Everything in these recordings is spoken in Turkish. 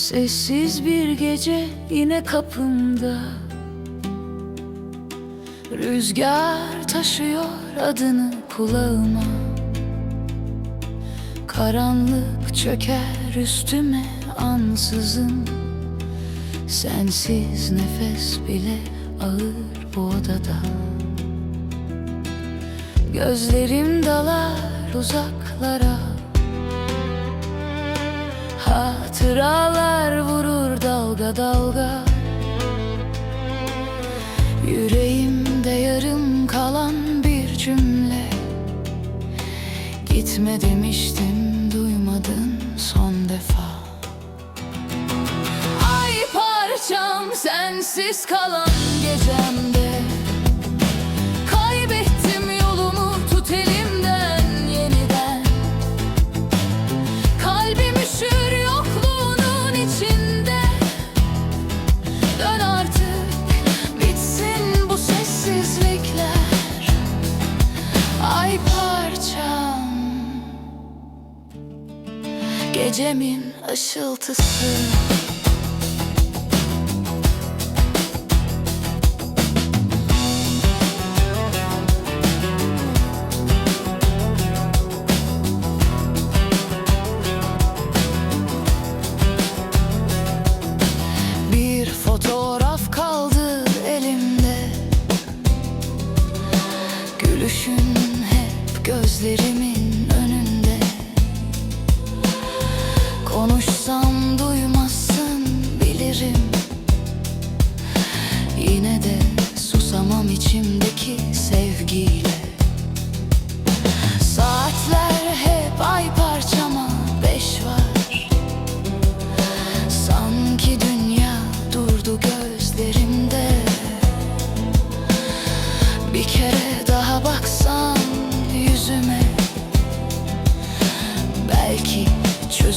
Sessiz bir gece yine kapımda. Rüzgar taşıyor adını kulağıma. Karanlık çöker üstüme ansızın. Sensiz nefes bile ağır bu odada. Gözlerim dalar uzaklara Hatıralar vurur dalga dalga. Yüreğimde yarım kalan bir cümle. Gitme demiştim duymadın son defa. Ay parçam sensiz kalan gecemde Gecemin ışıltısı Konuşsam duymazsın bilirim. Yine de susamam içimdeki sevgiyle. Saatler hep ay parçama beş var. Sanki dünya durdu gözlerimde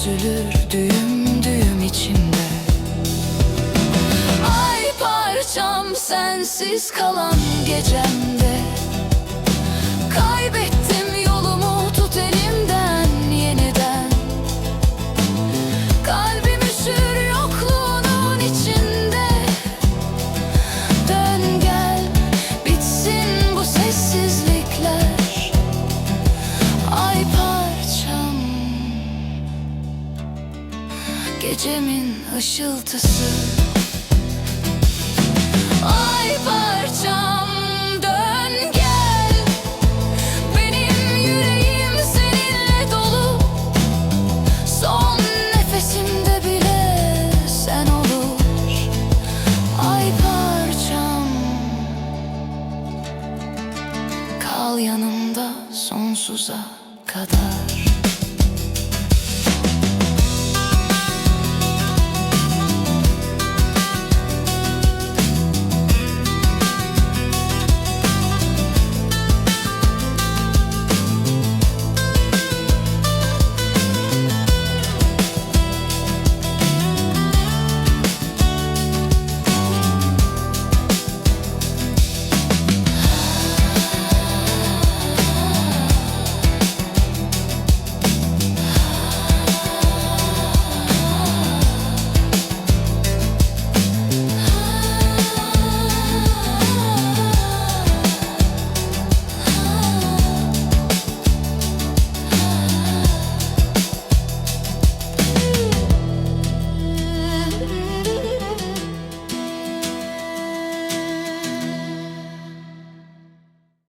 çözülür düğüm düğüm içimde Ay parçam sensiz kalan gecemde. Kaybettim Gecemin ışıltısı. Ay parçam dön gel. Benim yüreğim seninle dolu. Son nefesimde bile sen olur. Ay parçam. Kal yanımda sonsuza kadar